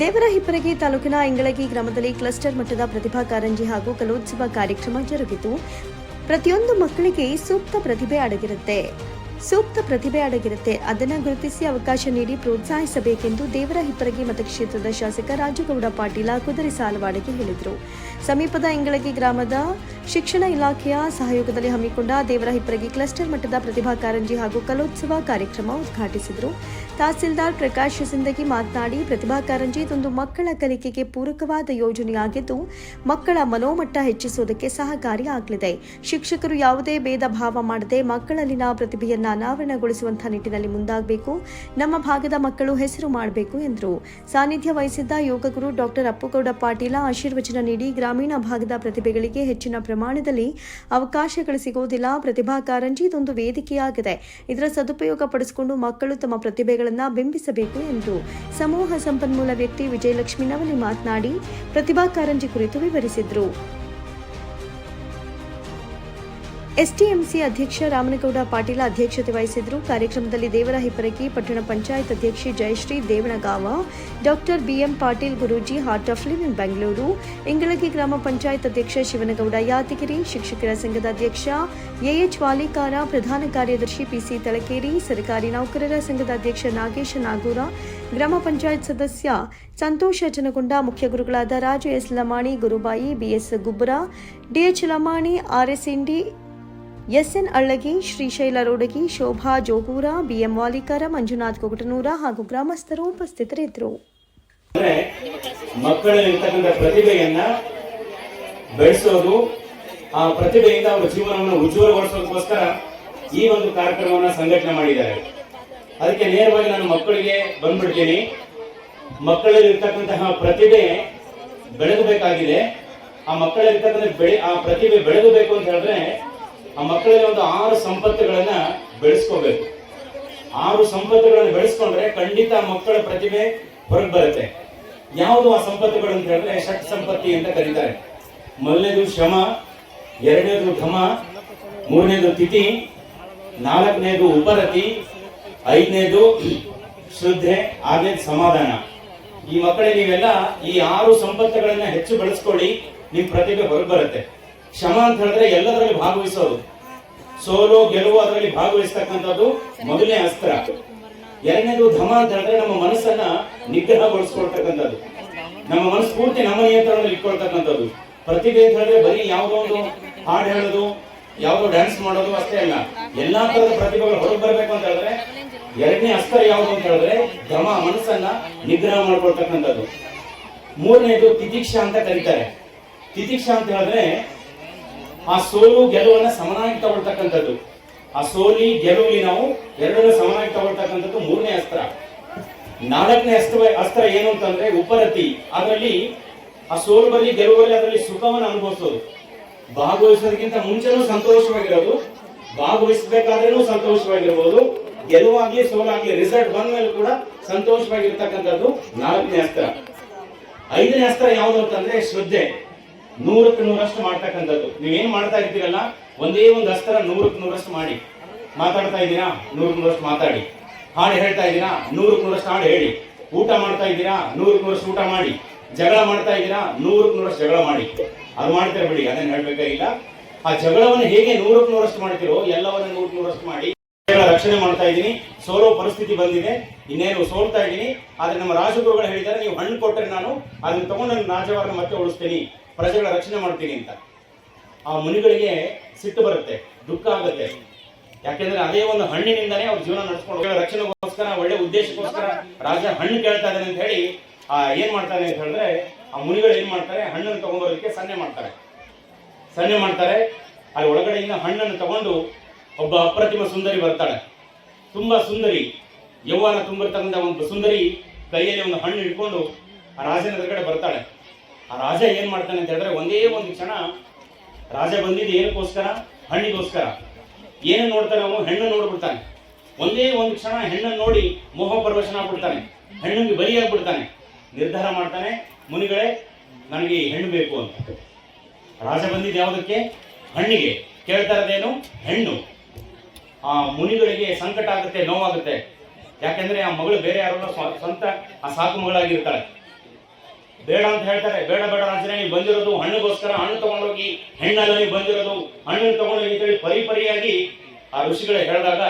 ದೇವರಹಿಪ್ಪರಗಿ ತಾಲೂಕಿನ ಇಂಗಳಗಿ ಗ್ರಾಮದಲ್ಲಿ ಕ್ಲಸ್ಟರ್ ಮಟ್ಟದ ಪ್ರತಿಭಾ ಕಾರಂಜಿ ಹಾಗೂ ಕಲೋತ್ಸವ ಕಾರ್ಯಕ್ರಮ ಜರುಗಿತು. ಪ್ರತಿಯೊಂದು ಮಕ್ಕಳಿಗೆ ಸೂಕ್ತ ಪ್ರತಿಭೆ ಅಡಗಿರುತ್ತೆ. ಸೂಕ್ತ ಪ್ರತಿಭೆ ಅಡಗಿರುತ್ತೆ. ಅದನ್ನು ಗುರುತಿಸಿ ಅವಕಾಶ ನೀಡಿ ಪ್ರೋತ್ಸಾಹಿಸಬೇಕೆಂದು ದೇವರ ಹಿಪ್ಪರಗಿ ಮತಕ್ಷೇತ್ರದ ಶಾಸಕ ರಾಜುಗೌಡ ಪಾಟೀಲ ಕುದುರೆ ಸಾಲವಾಡಿಗೆ ಹೇಳಿದರು. ಸಮೀಪದ ಇಂಗಳಗಿ ಗ್ರಾಮದ ಶಿಕ್ಷಣ ಇಲಾಖೆಯ ಸಹಯೋಗದಲ್ಲಿ ಹಮ್ಮಿಕೊಂಡ ದೇವರ ಹಿಪ್ಪರಗಿ ಕ್ಲಸ್ಟರ್ ಮಟ್ಟದ ಪ್ರತಿಭಾ ಕಾರಂಜಿ ಹಾಗೂ ಕಲೋತ್ಸವ ಕಾರ್ಯಕ್ರಮ ಉದ್ಘಾಟಿಸಿದರು. ತಹಸೀಲ್ದಾರ್ ಪ್ರಕಾಶ್ ಸಿಂದಗಿ ಮಾತನಾಡಿ, ಪ್ರತಿಭಾ ಕಾರಂಜಿ ಇದೊಂದು ಮಕ್ಕಳ ಕಲಿಕೆಗೆ ಪೂರಕವಾದ ಯೋಜನೆಯಾಗಿದ್ದು, ಮಕ್ಕಳ ಮನೋಮಟ್ಟ ಹೆಚ್ಚಿಸುವುದಕ್ಕೆ ಸಹಕಾರಿಯಾಗಲಿದೆ ಶಿಕ್ಷಕರು ಯಾವುದೇ ಭೇದ ಭಾವ ಮಾಡದೆ ಮಕ್ಕಳಲ್ಲಿನ ಪ್ರತಿಭೆಯನ್ನು ಅನಾವರಣಗೊಳಿಸುವಂತಹ ನಿಟ್ಟಿನಲ್ಲಿ ಮುಂದಾಗಬೇಕು, ನಮ್ಮ ಭಾಗದ ಮಕ್ಕಳು ಹೆಸರು ಮಾಡಬೇಕು ಎಂದರು. ಸಾನ್ನಿಧ್ಯ ವಹಿಸಿದ್ದ ಯೋಗಗುರು ಡಾಕ್ಟರ್ ಅಪ್ಪುಗೌಡ ಪಾಟೀಲ ಆಶೀರ್ವಚನ ನೀಡಿ ಗ್ರಾಮೀಣ ಭಾಗದ ಪ್ರತಿಭೆಗಳಿಗೆ ಹೆಚ್ಚಿನ ಪ್ರಮಾಣದಲ್ಲಿ ಅವಕಾಶಗಳು ಸಿಗುವುದಿಲ್ಲ. ಪ್ರತಿಭಾ ಕಾರಂಜಿ ಇದೊಂದು ವೇದಿಕೆಯಾಗಿದೆ. ಇದರ ಸದುಪಯೋಗ ಪಡಿಸಿಕೊಂಡು ಮಕ್ಕಳು ತಮ್ಮ ಪ್ರತಿಭೆಗಳನ್ನು ಬಿಂಬಿಸಬೇಕು ಎಂದು ಸಮೂಹ ಸಂಪನ್ಮೂಲ ವ್ಯಕ್ತಿ ವಿಜಯಲಕ್ಷ್ಮಿ ನವಲಿ ಮಾತನಾಡಿ ಪ್ರತಿಭಾ ಕಾರಂಜಿ ಕುರಿತು ವಿವರಿಸಿದರು. ಎಸ್ಟಿಎಂಸಿ ಅಧ್ಯಕ್ಷ ರಾಮನಗೌಡ ಪಾಟೀಲ ಅಧ್ಯಕ್ಷತೆ ವಹಿಸಿದ್ರು ಕಾರ್ಯಕ್ರಮದಲ್ಲಿ ದೇವರ ಹಿಪ್ಪರಗಿ ಪಟ್ಟಣ ಪಂಚಾಯತ್ ಅಧ್ಯಕ್ಷೆ Jayashree Devanagav doctor BM Patil Guruji, art of living Bengaluru, Ingalagi ಗ್ರಾಮ ಪಂಚಾಯತ್ ಅಧ್ಯಕ್ಷ ಶಿವನಗೌಡ, ಯಾದಗಿರಿ ಶಿಕ್ಷಕರ ಸಂಘದ ಅಧ್ಯಕ್ಷ ಎಎಚ್ ವಾಲಿಕಾರ, ಪ್ರಧಾನ ಕಾರ್ಯದರ್ಶಿ ಪಿಸಿ ತಳಕೇರಿ, ಸರ್ಕಾರಿ ನೌಕರರ ಸಂಘದ ಅಧ್ಯಕ್ಷ ನಾಗೇಶ ನಾಗೂರ, ಗ್ರಾಮ ಪಂಚಾಯತ್ ಸದಸ್ಯ ಸಂತೋಷ ಜನಗೊಂಡ ಮುಖ್ಯ ಗುರುಗಳಾದ Raju S Lamani, Gurubai, B S Gubbar D H Lamani R S Indi S N Allagi Shrishaila Rodagi, Shobha Jogur, B M Walikar, Manjunath Kogatanur ಹಾಗೂ ಗ್ರಾಮಸ್ಥರು ಉಪಸ್ಥಿತರಿದ್ದರು. ಬೆಳೆಸೋದು, ಆ ಪ್ರತಿಭೆಯಿಂದ ಅವರ ಜೀವನವನ್ನು ಉಜ್ವಲಗೊಳಿಸೋದಕ್ಕೋಸ್ಕರ ಈ ಒಂದು ಕಾರ್ಯಕ್ರಮವನ್ನು ಸಂಘಟನೆ ಮಾಡಿದ್ದಾರೆ. ಅದಕ್ಕೆ ನೇರವಾಗಿ ನಾನು ಮಕ್ಕಳಿಗೆ ಬಂದ್ಬಿಡ್ತೀನಿ. ಮಕ್ಕಳಲ್ಲಿ ಇರ್ತಕ್ಕಂತಹ ಪ್ರತಿಭೆ ಬೆಳಗಬೇಕಾಗಿದೆ. ಆ ಮಕ್ಕಳಲ್ಲಿರ್ತಕ್ಕಂಥ ಬೆಳೆ, ಆ ಪ್ರತಿಭೆ ಬೆಳಗಬೇಕು ಅಂತ ಹೇಳಿದ್ರೆ ಆ ಮಕ್ಕಳಲ್ಲಿ ಒಂದು ಆರು ಸಂಪತ್ತುಗಳನ್ನ ಬೆಳೆಸ್ಕೋಬೇಕು. ಆರು ಸಂಪತ್ತುಗಳನ್ನು ಬೆಳೆಸ್ಕೊಂಡ್ರೆ ಖಂಡಿತ ಮಕ್ಕಳ ಪ್ರತಿಭೆ ಹೊರಗೆ ಬರುತ್ತೆ. ಯಾವುದು ಆ ಸಂಪತ್ತುಗಳು ಅಂತ ಹೇಳಿದ್ರೆ ಷಟ್ ಸಂಪತ್ತಿ ಅಂತ ಕರೀತಾರೆ. ಮೊದಲನೇದು ಶ್ರಮ, ಎರಡನೇದು ಘಮ, ಮೂರನೇದು ತಿಥಿ, ನಾಲ್ಕನೇದು ಉಪರತಿ, ಐದನೇದು ಶ್ರದ್ಧೆ, ಆರನೇದು ಸಮಾಧಾನ. ಈ ಮಕ್ಕಳಿಗೆ ನೀವೆಲ್ಲ ಈ ಆರು ಸಂಪತ್ತುಗಳನ್ನ ಹೆಚ್ಚು ಬೆಳೆಸ್ಕೊಳ್ಳಿ, ನಿಮ್ ಪ್ರತಿಭೆ ಹೊರಗೆ ಬರುತ್ತೆ. ಶ್ರಮ ಅಂತ ಹೇಳಿದ್ರೆ ಎಲ್ಲದರಲ್ಲಿ ಭಾಗವಹಿಸೋದು ಸೋಲು, ಗೆಲುವು ಅದರಲ್ಲಿ ಭಾಗವಹಿಸ್ತಕ್ಕಂಥದ್ದು ಮೊದಲನೇ ಅಸ್ತ್ರ. ಎರಡನೇದು ಧಮ ಅಂತ ಹೇಳಿದ್ರೆ ನಮ್ಮ ಮನಸ್ಸನ್ನ ನಿಗ್ರಹಗೊಳಿಸ್ಕೊಳ್ತಕ್ಕಂಥದ್ದು. ನಮ್ಮ ಮನಸ್ಸು ಪೂರ್ತಿ ನಮ್ಮ ನಿಯಂತ್ರಣದಲ್ಲಿ ಇಟ್ಕೊಳ್ತಕ್ಕಂಥದ್ದು. ಪ್ರತಿಭೆ ಅಂತ ಹೇಳಿದ್ರೆ ಬರೀ ಯಾವುದೋ ಒಂದು ಹಾಡು ಹೇಳೋದು, ಯಾವುದೋ ಡ್ಯಾನ್ಸ್ ಮಾಡೋದು ಅಷ್ಟೇ ಅಲ್ಲ. ಎಲ್ಲಾ ತರದ ಪ್ರತಿಭೆಗಳು ಹೊರಗೆ ಬರಬೇಕು ಅಂತ ಹೇಳಿದ್ರೆ ಎರಡನೇ ಅಸ್ತ್ರ ಯಾವುದು ಅಂತ ಹೇಳಿದ್ರೆ ಧಮ, ಮನಸ್ಸನ್ನ ನಿಗ್ರಹ ಮಾಡ್ಕೊಳ್ತಕ್ಕಂಥದ್ದು. ಮೂರನೇದು ತಿತಿಕ್ಷ ಅಂತ ಕರೀತಾರೆ. ತಿತಿಕ್ಷ ಅಂತ ಹೇಳಿದ್ರೆ ಆ ಸೋಲು ಗೆಲುವನ್ನ ಸಮನಾಗಿ ತಗೊಳ್ತಕ್ಕಂಥದ್ದು. ಆ ಸೋಲಿ ಗೆಲುವಿ ನಾವು ಎರಡನ್ನ ಸಮನಾಗಿ ತಗೊಳ್ತಕ್ಕಂಥದ್ದು ಮೂರನೇ ಅಸ್ತ್ರ. ನಾಲ್ಕನೇ ಅಸ್ತ್ರ ಅಸ್ತ್ರ ಏನು ಅಂತಂದ್ರೆ ಉಪರತಿ. ಅದರಲ್ಲಿ ಆ ಸೋಲು ಬರಲಿ ಗೆಲುವಲ್ಲಿ ಅದರಲ್ಲಿ ಸುಖವನ್ನು ಅನುಭವಿಸೋದು. ಭಾಗವಹಿಸೋದಕ್ಕಿಂತ ಮುಂಚೆನೂ ಸಂತೋಷವಾಗಿರೋದು. ಭಾಗವಹಿಸಬೇಕಾದ್ರೂ ಸಂತೋಷವಾಗಿರ್ಬೋದು. ಗೆಲುವಾಗ್ಲಿ, ಸೋಲಾಗ್ಲಿ ರಿಸಲ್ಟ್ ಬಂದ ಮೇಲೆ ಕೂಡ ಸಂತೋಷವಾಗಿರ್ತಕ್ಕಂಥದ್ದು ನಾಲ್ಕನೇ ಅಸ್ತ್ರ. ಐದನೇ ಅಸ್ತ್ರ ಯಾವುದು ಅಂತಂದ್ರೆ ಶ್ರದ್ಧೆ. ನೂರಕ್ಕೆ ನೂರಷ್ಟು ಮಾಡ್ತಕ್ಕಂಥದ್ದು. ನೀವೇನ್ ಮಾಡ್ತಾ ಇರ್ತೀರಲ್ಲ, ಒಂದೇ ಒಂದು ಅಸ್ತರ ನೂರಕ್ಕೆ ನೂರಷ್ಟು ಮಾಡಿ. ಮಾತಾಡ್ತಾ ಇದ್ದೀರಾ? ನೂರಕ್ಕೆ ನೂರಷ್ಟು ಮಾತಾಡಿ. ಹಾಡು ಹೇಳ್ತಾ ಇದ್ದೀರಾ? ನೂರಕ್ಕೆ ನೂರಷ್ಟು ಹಾಡು ಹೇಳಿ. ಊಟ ಮಾಡ್ತಾ ಇದ್ದೀರಾ? ನೂರಕ್ಕೆ ನೂರಷ್ಟು ಊಟ ಮಾಡಿ. ಜಗಳ ಮಾಡ್ತಾ ಇದ್ದೀರಾ? ನೂರಕ್ಕೆ ನೂರಷ್ಟು ಜಗಳ ಮಾಡಿ. ಅದು ಮಾಡ್ತೀರಾ ಬಿಡಿ, ಅದನ್ನ ಹೇಳ್ಬೇಕಾಗಿಲ್ಲ. ಆ ಜಗಳವನ್ನು ಹೇಗೆ ನೂರಕ್ಕೆ ನೂರಷ್ಟು ಮಾಡ್ತೀರೋ, ಎಲ್ಲವನ್ನ ನೂರಕ್ಕೆ ನೂರಷ್ಟು ಮಾಡಿ. ರಕ್ಷಣೆ ಮಾಡ್ತಾ ಇದ್ದೀನಿ. ಸೋಲೋ ಪರಿಸ್ಥಿತಿ ಬಂದಿದೆ. ಇನ್ನೇನು ಸೋಲ್ತಾ ಇದ್ದೀನಿ. ಆದ್ರೆ ನಮ್ಮ ರಾಜಗುರುಗಳು ಹೇಳಿದ್ದಾರೆ, ನೀವು ಹಣ್ಣು ಕೊಟ್ಟರೆ ನಾನು ಅದನ್ನ ತಗೊಂಡು ನನ್ನ ರಾಜ್ಯವನ್ನು ಮತ್ತೆ ಉಳಿಸ್ತೀನಿ. ಪ್ರಜೆಗಳ ರಕ್ಷಣೆ ಮಾಡ್ತೀನಿ ಅಂತ. ಆ ಮುನಿಗಳಿಗೆ ಸಿಟ್ಟು ಬರುತ್ತೆ, ದುಃಖ ಆಗುತ್ತೆ. ಯಾಕೆಂದ್ರೆ ಅದೇ ಒಂದು ಹಣ್ಣಿನಿಂದನೇ ಅವ್ರ ಜೀವನ ನಡೆಸ್ಕೊಂಡು ರಕ್ಷಣೆಗೋಸ್ಕರ, ಒಳ್ಳೆ ಉದ್ದೇಶಕ್ಕೋಸ್ಕರ ರಾಜ ಹಣ್ಣು ಕೇಳ್ತಾ ಇದ್ದಾನೆ ಅಂತ ಹೇಳಿ, ಆ ಏನ್ ಮಾಡ್ತಾರೆ ಅಂತ ಹೇಳಿದ್ರೆ ಆ ಮುನಿಗಳು ಏನ್ ಮಾಡ್ತಾರೆ, ಹಣ್ಣನ್ನು ತಗೊಂಡ್ಬರೋದಕ್ಕೆ ಸನ್ನೆ ಮಾಡ್ತಾರೆ. ಸನ್ನೆ ಮಾಡ್ತಾರೆ. ಅಲ್ಲಿ ಒಳಗಡೆಯಿಂದ ಹಣ್ಣನ್ನು ತಗೊಂಡು ಒಬ್ಬ ಅಪ್ರತಿಮ ಸುಂದರಿ ಬರ್ತಾಳೆ. ತುಂಬಾ ಸುಂದರಿ ಯೌವನ ತುಂಬಿರ್ತಕ್ಕಂಥ ಒಂದು ಸುಂದರಿ ಕೈಯಲ್ಲಿ ಒಂದು ಹಣ್ಣು ಹಿಡ್ಕೊಂಡು ಆ ರಾಜನ ಎದುರುಗಡೆ ಬರ್ತಾಳೆ. ಆ ರಾಜ ಏನ್ ಮಾಡ್ತಾನೆ ಅಂತ ಹೇಳಿದ್ರೆ ಒಂದೇ ಒಂದು ಕ್ಷಣ, ರಾಜ ಬಂದಿದ್ದು ಏನಕ್ಕೋಸ್ಕರ? ಹಣ್ಣಿಗೋಸ್ಕರ. ಏನು ನೋಡ್ತಾನೆ ಅವನು ಹೆಣ್ಣು ನೋಡ್ಬಿಡ್ತಾನೆ. ಒಂದೇ ಒಂದು ಕ್ಷಣ ಹೆಣ್ಣನ್ನು ನೋಡಿ ಮೋಹ ಪರವಶನ ಆಗ್ಬಿಡ್ತಾನೆ. ಹೆಣ್ಣಿಗೆ ಬಲಿಯಾಗ್ಬಿಡ್ತಾನೆ. ನಿರ್ಧಾರ ಮಾಡ್ತಾನೆ, ಮುನಿಗಳೇ, ನನಗೆ ಈ ಹೆಣ್ಣು ಬೇಕು ಅಂತ. ರಾಜ ಬಂದಿದ್ದು ಯಾವುದಕ್ಕೆ? ಹಣ್ಣಿಗೆ. ಕೇಳ್ತಾ ಇರೋದೇನು? ಹೆಣ್ಣು. ಆ ಮುನಿಗಳಿಗೆ ಸಂಕಟ ಆಗುತ್ತೆ, ನೋವಾಗುತ್ತೆ. ಯಾಕೆಂದ್ರೆ ಆ ಮಗಳು ಬೇರೆ ಯಾರೋ ಸ್ವ- ಸ್ವಂತ, ಆ ಸಾಕು ಮಗಳಾಗಿರ್ತಾಳೆ. ಬೇಡ ಅಂತ ಹೇಳ್ತಾರೆ, ಬೇಡ ಬೇಡ ರಾಜನೇ, ನೀವು ಬಂದಿರೋದು ಹಣ್ಣಿಗೋಸ್ಕರ, ಹಣ್ಣು ತಗೊಂಡೋಗಿ ಹೆಣ್ಣಲ್ಲ ನೀವು ಬಂದಿರೋದು, ಹಣ್ಣನ್ನು ತಗೊಂಡೋಗಿ ಅಂತೇಳಿ ಪರಿಪರಿಯಾಗಿ ಆ ಋಷಿಗಳೇ ಹೇಳಿದಾಗ